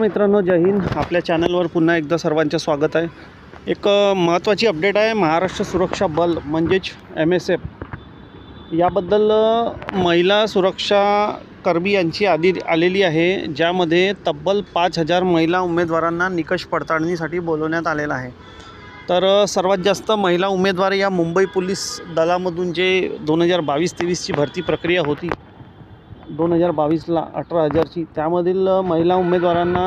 मित्रांनो जय हिंद. आपल्या चॅनलवर पुन्हा एकदा सर्वांचं स्वागत आहे. एक महत्त्वाची अपडेट आहे महाराष्ट्र सुरक्षा बल म्हणजेच एम एस एफ याबद्दल महिला सुरक्षा कर्मी यांची यादी आलेली आहे ज्यामध्ये तब्बल पाच हजार महिला उमेदवारांना निकष पडताळणीसाठी बोलवण्यात आलेलं आहे. तर सर्वात जास्त महिला उमेदवार या मुंबई पोलीस दलामधून जे दोन हजार बावीस तेवीसची भरती प्रक्रिया होती दोन हजार बावीसला अठरा हजारची. त्यामधील महिला उमेदवारांना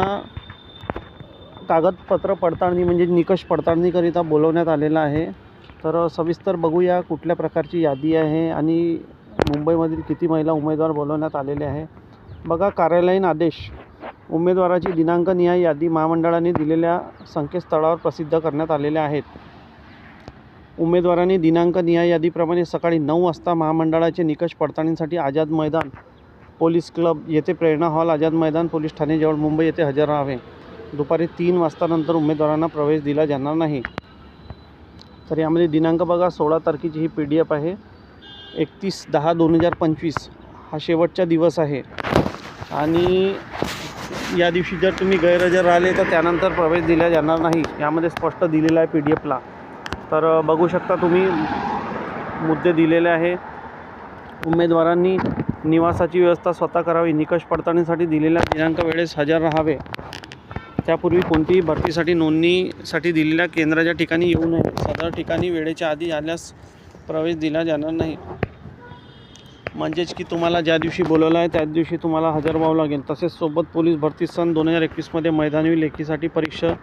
कागदपत्र पडताळणी म्हणजे निकष पडताळणीकरिता बोलवण्यात आलेलं आहे. तर सविस्तर बघूया कुठल्या प्रकारची यादी आहे आणि मुंबईमधील किती महिला उमेदवार बोलवण्यात आलेले आहे. बघा कार्यालयीन आदेश. उमेदवाराची दिनांकनिहाय यादी महामंडळाने दिलेल्या संकेतस्थळावर प्रसिद्ध करण्यात आलेल्या आहेत. उमेदवारांनी दिनांकनिहाय यादीप्रमाणे सकाळी नऊ वाजता महामंडळाचे निकष पडताळणीसाठी आझाद मैदान पोलीस क्लब येथे प्रेरणा हॉल आझाद मैदान पोलीस ठाणेजवळ मुंबई येथे हजर राहावे. दुपारी तीन वाजतानंतर उमेदवारांना प्रवेश दिला जाणार नाही. तर यामध्ये दिनांक बघा सोळा तारखेची ही पी डी एफ आहे. एकतीस दहा दोन हजार पंचवीस हा शेवटचा दिवस आहे. आणि या दिवशी जर तुम्ही गैरहजर राहिले तर त्यानंतर प्रवेश दिला जाणार नाही. यामध्ये स्पष्ट दिलेला आहे पी डी एफला तर बघू शकता तुम्ही मुद्दे दिलेले आहे. उमेदवारांनी निवासाची व्यवस्था स्वतः करावी निकष पडताळणीसाठी दिलेल्या दिनांक वेळेस हजर राहावे. त्यापूर्वी कोणतीही भरतीसाठी नोंदणीसाठी दिलेल्या केंद्राच्या ठिकाणी येऊ नये. सदर ठिकाणी वेळेच्या आधी आल्यास प्रवेश दिला जाणार नाही. म्हणजेच की तुम्हाला ज्या दिवशी बोलवलं आहे त्याच दिवशी तुम्हाला हजर व्हावं लागेल. तसेच सोबत पोलीस भरती सन दोन हजार एकवीसमध्ये मैदानी लेखीसाठी परीक्षा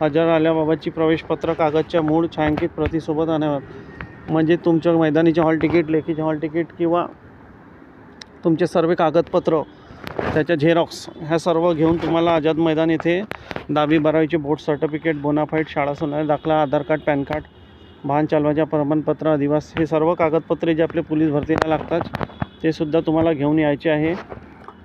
हजर आल्याबाबतची प्रवेशपत्र कागदच्या मूळ छायांकित प्रतीसोबत आणाव्यात म्हणजे तुमच्या मैदानीचे हॉल तिकीट लेखीचे हॉल तिकीट किंवा तुमचे सर्व कागदपत्र त्याच्या झेरॉक्स ह्या सर्व घेऊन तुम्हाला आझाद मैदान येथे दहावी बारावीचे बोर्ड सर्टिफिकेट बोनाफाईड शाळा सोनारी दाखला आधार कार्ड पॅन कार्ड वाहन चालवायच्या प्रमाणपत्र अधिवास हे सर्व कागदपत्रे जे आपले पोलीस भरतीला लागतात ते सुद्धा तुम्हाला घेऊन यायचे आहे.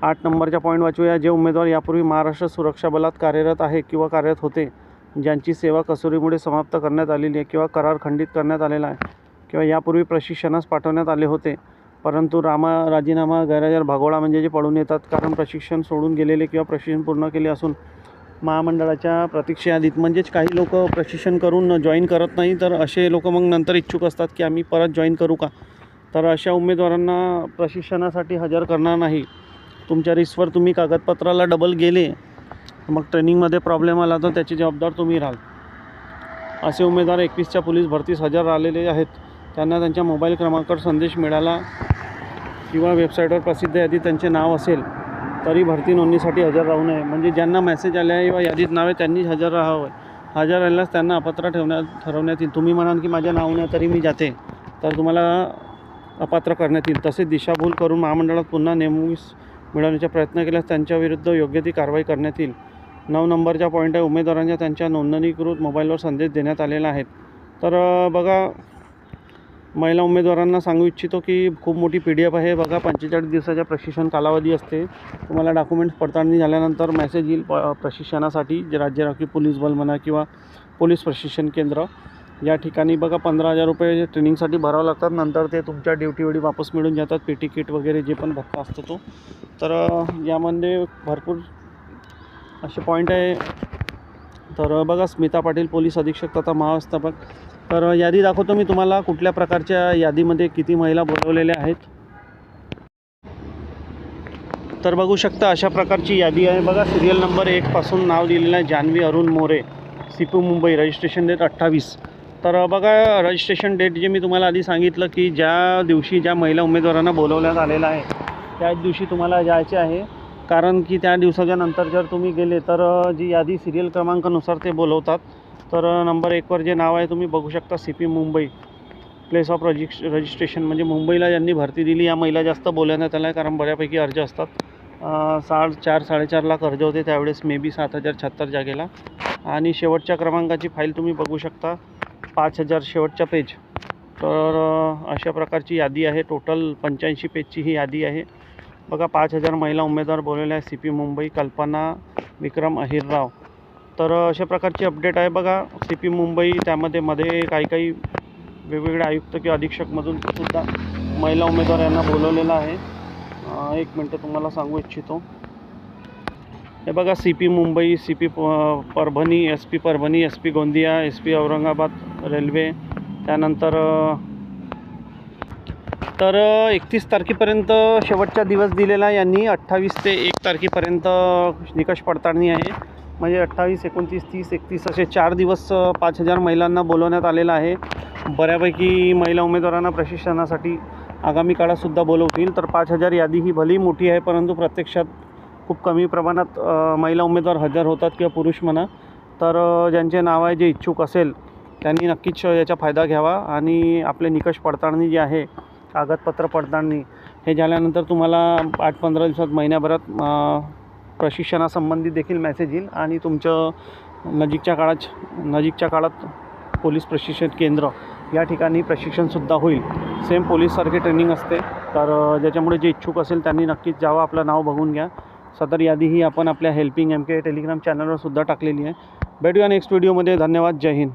आठ नंबरच्या पॉईंट वाचूया. जे उमेदवार यापूर्वी महाराष्ट्र सुरक्षा बलात कार्यरत आहे किंवा कार्यरत होते ज्यांची सेवा कसोरीमुळे समाप्त करण्यात आलेली आहे किंवा करार खंडित करण्यात आलेला आहे किंवा यापूर्वी प्रशिक्षणास पाठवण्यात आले होते परंतु रामा राजीनामा गैरहजर भागोळा म्हणजे जे पडून येतात कारण प्रशिक्षण सोडून गेलेले किंवा प्रशिक्षण पूर्ण केले असून महामंडळाच्या प्रतीक्षा यादीत म्हणजेच काही लोक प्रशिक्षण करून जॉईन करत नाही तर असे लोक मग नंतर इच्छुक असतात की आम्ही परत जॉईन करू का? तर अशा उमेदवारांना प्रशिक्षणासाठी हजर करणार नाही. तुमच्या रिस्कवर तुम्ही कागदपत्राला डबल गेले मग ट्रेनिंगमध्ये प्रॉब्लेम आला तर त्याची जबाबदार तुम्ही राहाल. असे उमेदवार एकवीसच्या पोलीस भरतीस हजर राहिलेले आहेत. त्यांना त्यांच्या मोबाईल क्रमांकावर संदेश मिळाला किंवा वेबसाईटवर प्रसिद्ध यादीत त्यांचे नाव असेल तरी भरती नोंदणीसाठी हजर राहू नये. म्हणजे ज्यांना मेसेज आले आहे किंवा यादीत नाव आहे त्यांनीच हजर राहावं. हजर राहिल्यास त्यांना अपात्र ठेवण्यात ठरवण्यात येईल. तुम्ही म्हणाल की माझ्या नाव नाही तरी मी जाते. तर तुम्हाला अपात्र करण्यात येईल. तसेच दिशाभूल करून महामंडळात पुन्हा नेमणूक मिळवण्याचा प्रयत्न केल्यास त्यांच्याविरुद्ध योग्य ती कारवाई करण्यात येईल. नऊ नंबरचा पॉईंट आहे उमेदवारांच्या त्यांच्या नोंदणीकृत मोबाईलवर संदेश देण्यात आलेला आहे. तर बघा महिला उमेदवारांना सांगू इच्छितो की खूप मोठी पी डी एफ आहे. बघा पंचेचाळीस दिवसाच्या प्रशिक्षण कालावधी असते. तुम्हाला डॉक्युमेंट्स पडताळणी झाल्यानंतर मेसेज येईल प प्रशिक्षणासाठी जे राज्य राखीव पोलीस बल म्हणा किंवा पोलीस प्रशिक्षण केंद्र. या ठिकाणी बघा पंधरा हजार रुपये ट्रेनिंगसाठी भरावं लागतात. नंतर ते तुमच्या ड्युटीवेळी वापस मिळून जातात पेटी किट वगैरे जे पण भत्ता असतो तो. तर यामध्ये भरपूर असे पॉईंट आहे. तर बघा स्मिता पाटील पोलीस अधीक्षक तथा महाव्यवस्थापक तर यादी दाखवतो मी तुम्हाला कुठल्या प्रकारच्या यादीमध्ये किती महिला बोलवलेल्या आहेत. तर बघू शकता अशा प्रकारची यादी आहे. बघा सिरियल नंबर एकपासून नाव दिलेलं आहे जान्हवी अरुण मोरे. सिपू मुंबई रजिस्ट्रेशन डेट अठ्ठावीस. तर बघा रजिस्ट्रेशन डेट जे मी तुम्हाला आधी सांगितलं की ज्या दिवशी ज्या महिला उमेदवारांना बोलवण्यात आलेलं आहे त्याच दिवशी तुम्हाला जायचे आहे. कारण की त्या दिवसाच्या नंतर जर तुम्ही गेले तर जी यादी सिरियल क्रमांकानुसार ते बोलवतात. तर नंबर एकवर जे नाव आहे तुम्ही बघू शकता C P Mumbai. Place of resist registration म्हणजे मुंबईला ज्यांनी भरती दिली या महिला जास्त बोलवण्यात आल्या कारण बऱ्यापैकी अर्ज असतात. साड चार साडेचार लाख अर्ज होते त्यावेळेस मे बी सात हजार छत्तर जागेला. आणि शेवटच्या क्रमांकाची फाईल तुम्ही बघू शकता पाच हजार शेवटच्या पेज तर अशा प्रकारची यादी आहे. टोटल पंच्याऐंशी पेजची ही यादी आहे. बघा पाच हजार महिला उमेदवार बोलवल्या आहे सी पी मुंबई कल्पना विक्रम अहिरराव. तर अशा प्रकारची अपडेट आहे बघा. सी पी मुंबई त्यामध्ये मध्ये काही काही वेगवेगळे आयुक्त किंवा अधीक्षकमधून सुद्धा महिला उमेदवार यांना बोलवलेलं आहे. एक मिनटं तुम्हाला सांगू इच्छितो. हे बघा C P Mumbai C P Parbhani S P Parbhani S P Gondia S P Aurangabad railway. त्यानंतर तर एकतीस तारखेपर्यंत शेवटचा दिवस दिलेला यांनी. अठ्ठावीस ते एक तारखेपर्यंत निकष पडताळणी आहे. म्हणजे अठ्ठावीस एकोणतीस तीस एकतीस असे चार दिवस पाच हजार महिलांना बोलवण्यात आलेलं आहे. बऱ्यापैकी महिला उमेदवारांना प्रशिक्षणासाठी आगामी काळातसुद्धा बोलवतील. तर पाच हजार यादी ही भली मोठी आहे परंतु प्रत्यक्षात खूप कमी प्रमाणात महिला उमेदवार हजर होतात किंवा पुरुष म्हणा. तर ज्यांचे नाव आहे जे इच्छुक असेल त्यांनी नक्कीच याचा फायदा घ्यावा आणि आपले निकष पडताळणी जी आहे कागदपत्र पडताळणी हे झाल्यानंतर तुम्हाला आठ पंधरा दिवसात महिन्याभरात प्रशिक्षणासंबंधी देखील मेसेज येईल आणि तुमचं नजीकच्या काळात नजीकच्या काळात पोलीस प्रशिक्षण केंद्र या ठिकाणी प्रशिक्षणसुद्धा होईल. सेम पोलीससारखे ट्रेनिंग असते. तर ज्याच्यामुळे जे इच्छुक असेल त्यांनी नक्कीच जावं आपलं नाव बघून घ्या. सदर यादी ही आपण आपल्या हेल्पिंग एम के टेलिग्राम चॅनलवर सुद्धा टाकलेली आहे. भेटूया नेक्स्ट व्हिडिओमध्ये धन्यवाद. जय हिंद.